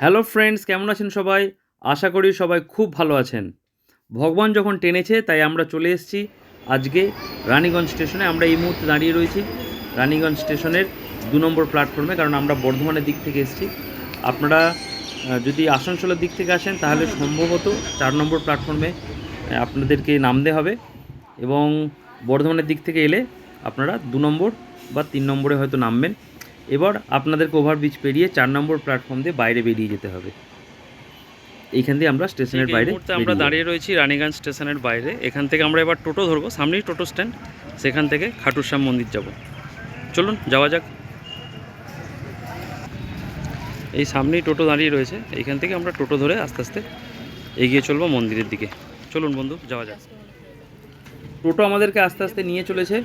Hello friends, কেমন আছেন সবাই? আশা করি সবাই খুব ভালো আছেন। ভগবান যখন টেনেছে, তাই আমরা চলে এসেছি আজকে রানীগঞ্জ স্টেশনে। আমরা এই মুহূর্তে দাঁড়িয়ে রয়েছি রানীগঞ্জ স্টেশনের দু নম্বর প্ল্যাটফর্মে, কারণ আমরা বর্ধমানের দিক থেকে এসেছি। আপনারা যদি আসানসোলের দিক থেকে আসেন, তাহলে সম্ভবত চার নম্বর প্ল্যাটফর্মে আপনাদেরকে নামতে হবে এবং বর্ধমানের দিক থেকে এলে আপনারা দু নম্বর বা তিন নম্বরে হয়তো নামবেন। এবার আপনাদেরকে ওভারব্রিজ পেরিয়ে চার নম্বর প্ল্যাটফর্ম দিয়ে বাইরে বেরিয়ে যেতে হবে। এইখান দিয়ে আমরা স্টেশনের বাইরে মুহূর্তে আমরা দাঁড়িয়ে রয়েছি রানীগঞ্জ স্টেশনের বাইরে। এখান থেকে আমরা এবার টোটো ধরবো সামনেই টোটো স্ট্যান্ড সেখান থেকে খাটুশ্যাম মন্দির যাব। চলুন যাওয়া যাক। এই সামনেই টোটো দাঁড়িয়ে রয়েছে এইখান থেকে আমরা টোটো ধরে আস্তে আস্তে এগিয়ে চলবো মন্দিরের দিকে। চলুন বন্ধু যাওয়া যাক। টোটো আমাদেরকে আস্তে আস্তে নিয়ে চলেছে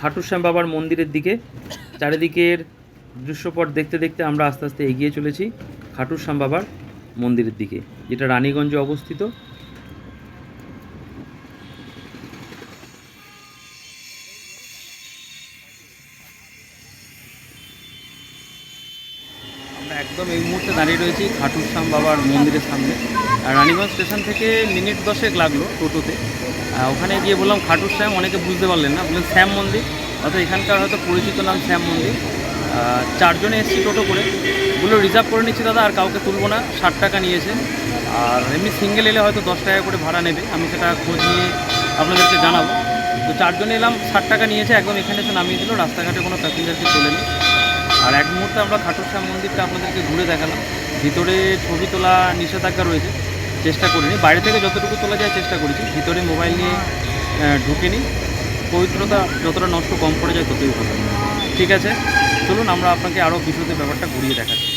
খাটুশ্যাম বাবার মন্দিরের দিকে। চারিদিকের দৃশ্যপট দেখতে দেখতে আমরা আস্তে আস্তে এগিয়ে চলেছি খাটুর শ্যাম বাবার মন্দিরের দিকে, যেটা রানীগঞ্জে অবস্থিত। একদম এই মুহূর্তে দাঁড়িয়ে রয়েছি খাটুর শ্যাম বাবার মন্দিরের সামনে। আর রানীগঞ্জ স্টেশন থেকে মিনিট দশেক লাগল টোটোতে। ওখানে গিয়ে বললাম, খাটুর শ্যাম অনেকে বুঝতে পারলেন না। বললেন শ্যাম মন্দির। অর্থাৎ এখানকার হয়তো পরিচিত নাম শ্যাম মন্দির। চারজনে এসেছি টোটো করে। ওগুলো রিজার্ভ করে নিচ্ছি দাদা, আর কাউকে তুলবো না, ষাট টাকা নিয়েছে। আর এমনি সিঙ্গেল এলে হয়তো দশ টাকা করে ভাড়া নেবে, আমি সেটা খোঁজ নিয়ে আপনাদেরকে জানাব। তো চারজনে এলাম, ষাট টাকা নিয়েছে, একদম এখানে এসে নামিয়ে দিল, রাস্তাঘাটে কোনো প্যাসেঞ্জারকে তোলেনি। আর এক মুহূর্তে আমরা খাটুর শ্যাম মন্দিরটা আপনাদেরকে ঘুরে দেখালাম। ভিতরে ছবি তোলা নিষেধাজ্ঞা রয়েছে, চেষ্টা করিনি। বাইরে থেকে যতটুকু তোলা যায় চেষ্টা করেছি, ভিতরে মোবাইল নিয়ে ঢুকিনি। পবিত্রতা যতটা নষ্ট কম পড়ে যায় ততই ভালো। ঠিক আছে? চলুন আমরা আপনাকে আরও বিশদে ব্যাপারটা ঘুরিয়ে দেখাচ্ছি।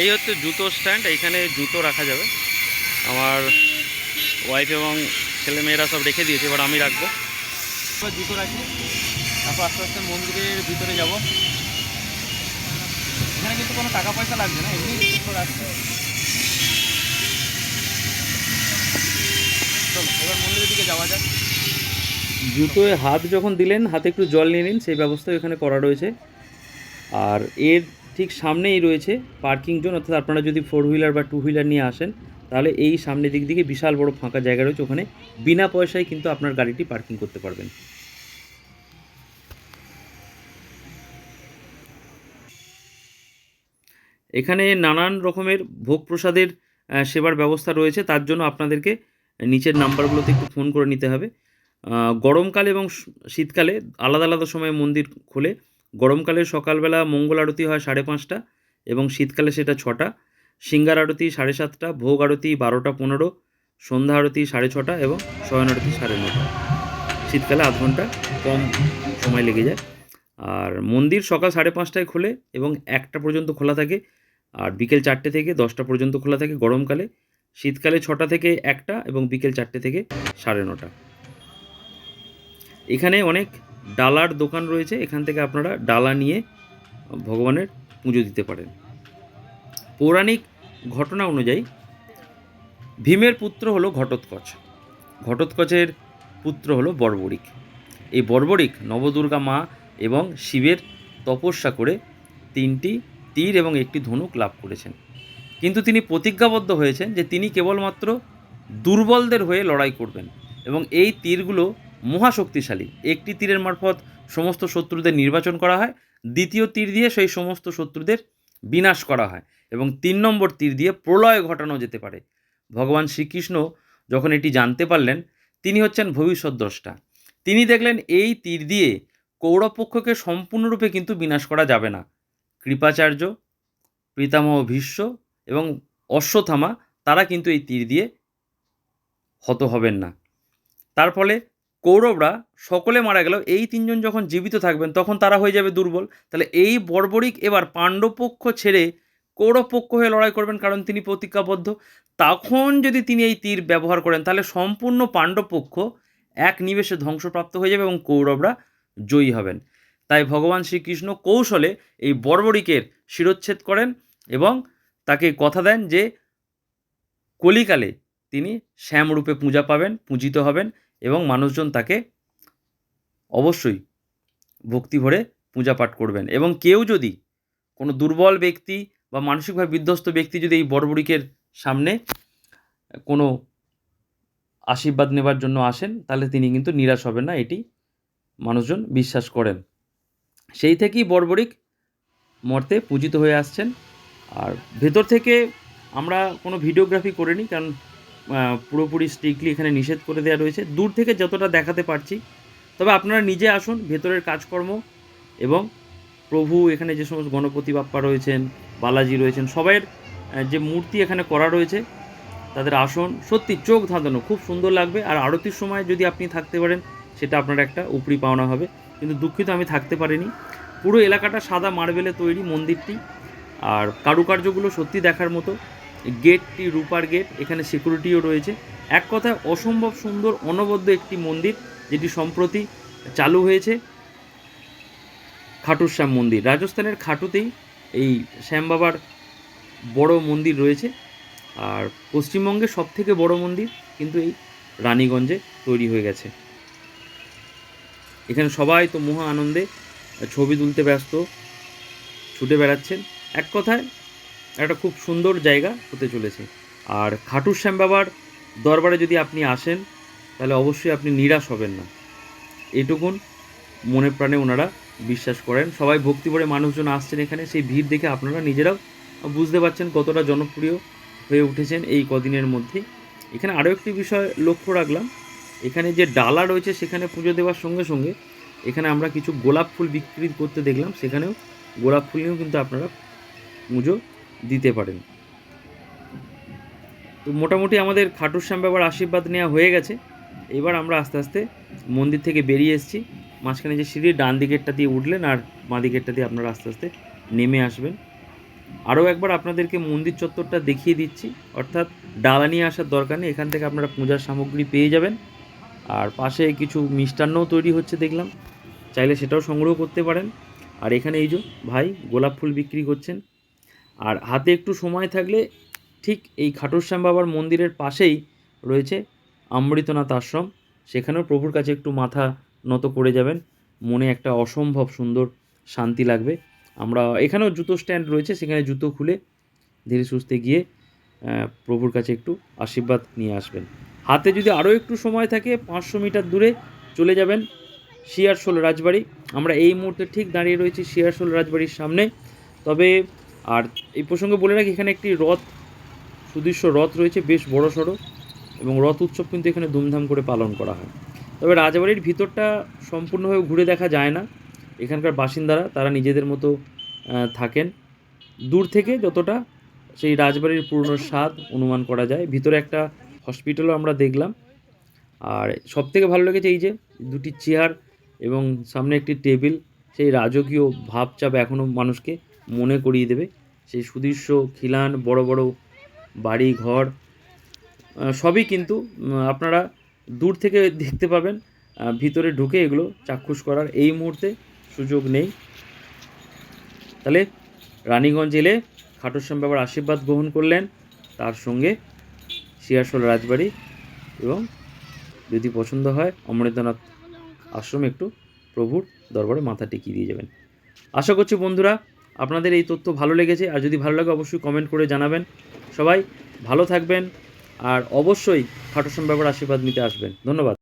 এই হচ্ছে জুতো স্ট্যান্ড, এইখানে জুতো রাখা যাবে। আমার ওয়াইফ এবং ছেলেমেয়েরা সব রেখে দিয়েছে, এবার আমি রাখব। জুতো রাখি। তারপর আস্তে আস্তে মন্দিরের ভিতরে যাব। এখানে কিন্তু কোনো টাকা পয়সা লাগবে না এমনি জুতো রাখছি চলো যাওয়া যাক। জুতোয় হাত যখন দিলেন, হাতে একটু জল নিয়ে নিন, সেই ব্যবস্থা এখানে করা রয়েছে। আর এর ঠিক সামনেই রয়েছে পার্কিং জোন, অর্থাৎ আপনারা যদি ফোর হুইলার বা টু হুইলার নিয়ে আসেন, তাহলে এই সামনের দিক দিকে বিশাল বড় ফাঁকা জায়গা রয়েছে। ওখানে বিনা পয়সায় কিন্তু আপনার গাড়িটি পার্কিং করতে পারবেন। এখানে নানান রকমের ভোগ প্রসাদের সেবার ব্যবস্থা রয়েছে। তার জন্য আপনাদেরকে নিচের নাম্বারগুলোতে একটু ফোন করে নিতে হবে। গরমকালে এবং শীতকালে আলাদা আলাদা সময়ে মন্দির খোলে। গরমকালে সকালবেলা মঙ্গল আরতি হয় সাড়ে পাঁচটা এবং শীতকালে সেটা ছটা। সিঙ্গার আরতি সাড়ে সাতটা, ভোগ আরতি বারোটা পনেরো, সন্ধ্যা আরতি সাড়ে ছটা এবং শয়ন আরতি সাড়ে নটা। শীতকালে আধ ঘণ্টা কম সময় লেগে যায়। আর মন্দির সকাল সাড়ে পাঁচটায় খোলে এবং একটা পর্যন্ত খোলা থাকে। আর বিকেল চারটে থেকে দশটা পর্যন্ত খোলা থাকে গরমকালে। শীতকালে ছটা থেকে একটা এবং বিকেল চারটে থেকে সাড়ে নটা। এখানে অনেক ডালার দোকান রয়েছে, এখান থেকে আপনারা ডালা নিয়ে ভগবানের পুজো দিতে পারেন। পৌরাণিক ঘটনা অনুযায়ী, ভীমের পুত্র হলো ঘটোৎকচ। ঘটোৎকচের পুত্র হলো বর্বরিক। এই বর্বরিক নবদুর্গা মা এবং শিবের তপস্যা করে তিনটি তীর এবং একটি ধনুক লাভ করেছেন। কিন্তু তিনি প্রতিজ্ঞাবদ্ধ হয়েছেন যে তিনি কেবলমাত্র দুর্বলদের হয়ে লড়াই করবেন এবং এই তীরগুলো মহাশক্তিশালী। একটি তীরের মারফত সমস্ত শত্রুদের নির্বাচন করা হয়, দ্বিতীয় তীর দিয়ে সেই সমস্ত শত্রুদের বিনাশ করা হয় এবং তিন নম্বর তীর দিয়ে প্রলয় ঘটানো যেতে পারে। ভগবান শ্রীকৃষ্ণ যখন এটি জানতে পারলেন, তিনি হচ্ছেন ভবিষ্যৎ দ্রষ্টা তিনি দেখলেন এই তীর দিয়ে কৌরবপক্ষকে সম্পূর্ণরূপে কিন্তু বিনাশ করা যাবে না। কৃপাচার্য, পিতামহ ভীষ্ম এবং অশ্বথামা তারা কিন্তু এই তীর দিয়ে হত হবেন না। তার ফলে কৌরবরা সকলে মারা গেল এই তিনজন যখন জীবিত থাকবেন, তখন তারা হয়ে যাবে দুর্বল। তাহলে এই বর্বরিক এবার পাণ্ডবপক্ষ ছেড়ে কৌরবপক্ষ হয়ে লড়াই করবেন কারণ তিনি প্রতিজ্ঞাবদ্ধ। তখন যদি তিনি এই তীর ব্যবহার করেন, তাহলে সম্পূর্ণ পাণ্ডবপক্ষ এক নিবেশে ধ্বংসপ্রাপ্ত হয়ে যাবে এবং কৌরবরা জয়ী হবেন। তাই ভগবান শ্রীকৃষ্ণ কৌশলে এই বর্বরিকের শিরোচ্ছেদ করেন এবং তাকে কথা দেন যে কলিকালে তিনি শ্যামরূপে পূজা পাবেন, পূজিত হবেন এবং মানুষজন তাকে অবশ্যই ভক্তি ভরে পূজা পাঠ করবেন। এবং কেউ যদি কোনো দুর্বল ব্যক্তি বা মানসিকভাবে বিধ্বস্ত ব্যক্তি যদি এই বড়বড়িকের সামনে কোনো আশীর্বাদ নেবার জন্য আসেন, তাহলে তিনি কিন্তু নিরাশ হবেন না, এটি মানুষজন বিশ্বাস করেন। সেই থেকেই বর্বরিক মর্তে পূজিত হয়ে আসছেন। আর ভেতর থেকে আমরা কোনো ভিডিওগ্রাফি করিনি, কারণ পুরোপুরি স্ট্রিক্টলি এখানে নিষেধ করে দেওয়া রয়েছে। দূর থেকে যতটা দেখাতে পারছি, তবে আপনারা নিজে আসুন, ভেতরের কাজকর্ম এবং প্রভু এখানে যে সমস্ত গণপতি বাপ্পা রয়েছেন, বালাজি রয়েছেন, সবাইয়ের যে মূর্তি এখানে করা রয়েছে, তাদের আসন। সত্যি চোখ ধাঁধানো, খুব সুন্দর লাগবে। আর আরতির সময় যদি আপনি থাকতে পারেন, সেটা আপনার একটা উপরি পাওনা হবে। কিন্তু দুঃখিত আমি থাকতে পারিনি। পুরো এলাকাটা সাদা মার্বেলে তৈরি মন্দিরটি। আর কারুকার্যগুলো সত্যি দেখার মতো। গেটটি রূপার গেট, এখানে সিকিউরিটিও রয়েছে। এক কথায় অসম্ভব সুন্দর, অনবদ্য একটি মন্দির, যেটি সম্প্রতি চালু হয়েছে। খাটুর শ্যাম মন্দির। রাজস্থানের খাটুতেই এই শ্যাম বাবার বড় মন্দির রয়েছে। আর পশ্চিমবঙ্গে সব থেকে বড় মন্দির কিন্তু এই রানীগঞ্জে তৈরি হয়ে গেছে। এখানে সবাই তো মহা আনন্দে ছবি তুলতে ব্যস্ত, ছুটে বেড়াচ্ছেন। এক কথায়, একটা খুব সুন্দর জায়গা হতে চলেছে। আর খাটুর শ্যাম বাবার দরবারে যদি আপনি আসেন, তাহলে অবশ্যই আপনি নিরাশ হবেন না। এটুকুন মনে প্রাণে ওনারা বিশ্বাস করেন। সবাই ভক্তি ভরে মানুষজন আসছেন এখানে, সেই ভিড় দেখে আপনারা নিজেরাও বুঝতে পারছেন কতটা জনপ্রিয় হয়ে উঠেছেন এই কদিনের মধ্যে। এখানে আরও একটি বিষয় লক্ষ্য রাখলাম। এখানে যে ডালা রয়েছে, সেখানে পুজো দেওয়ার সঙ্গে সঙ্গে এখানে আমরা কিছু গোলাপ ফুল বিক্রি করতে দেখলাম। সেখানেও গোলাপ ফুল নিয়েও কিন্তু আপনারা পুজো দিতে পারেন। তো মোটামুটি আমাদের খাটুর শ্যাম বাবার আশীর্বাদ নেওয়া হয়ে গেছে। এবার আমরা আস্তে আস্তে মন্দির থেকে বেরিয়ে এসেছি। মাঝখানে যে সিঁড়ি, ডান দিকেরটা দিয়ে উঠলেন আর বাঁ দিকেরটা দিয়ে আপনারা আস্তে আস্তে নেমে আসবেন। আরও একবার আপনাদেরকে মন্দির চত্বরটা দেখিয়ে দিচ্ছি। অর্থাৎ ডালা নিয়ে আসার দরকার নেই, এখান থেকে আপনারা পূজার সামগ্রী পেয়ে যাবেন। আর পাশে কিছু মিষ্টান্নও তৈরি হচ্ছে দেখলাম। চাইলে সেটাও সংগ্রহ করতে পারেন। আর এখানে এই যে ভাই গোলাপ ফুল বিক্রি করছেন। আর হাতে একটু সময় থাকলে ঠিক এই খাটুশ্যাম বাবার মন্দিরের পাশেই রয়েছে অমৃতনাথ আশ্রম। সেখানেও প্রভুর কাছে একটু মাথা নত করে যাবেন। মনে একটা অসম্ভব সুন্দর শান্তি লাগবে। আমরা এখানেও জুতো স্ট্যান্ড রয়েছে, সেখানে জুতো খুলে ধীরে সুস্থে গিয়ে প্রভুর কাছে একটু আশীর্বাদ নিয়ে আসবেন। হাতে যদি আরও একটু সময় থাকে, পাঁচশো মিটার দূরে চলে যাবেন শিয়ারশোল রাজবাড়ি। আমরা এই মুহূর্তে ঠিক দাঁড়িয়ে রয়েছি শিয়ারশোল রাজবাড়ির সামনে। তবে আর এই প্রসঙ্গে বলে রাখি, এখানে একটি রথ সুদৃশ্য রথ রয়েছে, বেশ বড় সড়ো এবং রথ উৎসব কিন্তু এখানে ধুমধাম করে পালন করা হয়। তবে রাজবাড়ির ভিতরটা সম্পূর্ণভাবে ঘুরে দেখা যায় না। এখানকার বাসিন্দারা, তারা নিজেদের মতো থাকেন। দূর থেকে যতটা সেই রাজবাড়ির পুরনো স্বাদ অনুমান করা যায়। ভিতরে একটা হসপিটালও আমরা দেখলাম। আর সব থেকে ভালো লেগেছে এই যে দুটি চেয়ার এবং সামনে একটি টেবিল, সেই রাজকীয় ভাবচাপ এখনও মানুষকে মনে করিয়ে দেবে। সেই সুদৃশ্য খিলান, বড় বড় বাড়ি, ঘর সবই কিন্তু আপনারা দূর থেকে দেখতে পাবেন। ভিতরে ঢুকে এগুলো চাক্ষুষ করার এই মুহূর্তে সুযোগ নেই। তাহলে রানীগঞ্জ এলে খাটুশ্যাম বাবার আশীর্বাদ গ্রহণ করলেন। তার সঙ্গে শিয়ারশোল রাজবাড়ি এবং যদি পছন্দ হয় অমৃতনাথ আশ্রম একটু প্রভুর দরবারে মাথা টেকিয়ে দিয়ে যাবেন। আশা করছি বন্ধুরা আপনাদের এই তথ্য ভালো লেগেছে, আর যদি ভালো লাগে অবশ্যই কমেন্ট করে জানাবেন। সবাই ভালো থাকবেন, আর অবশ্যই খাটোসম বাবার আশীর্বাদ নিতে আসবেন। ধন্যবাদ।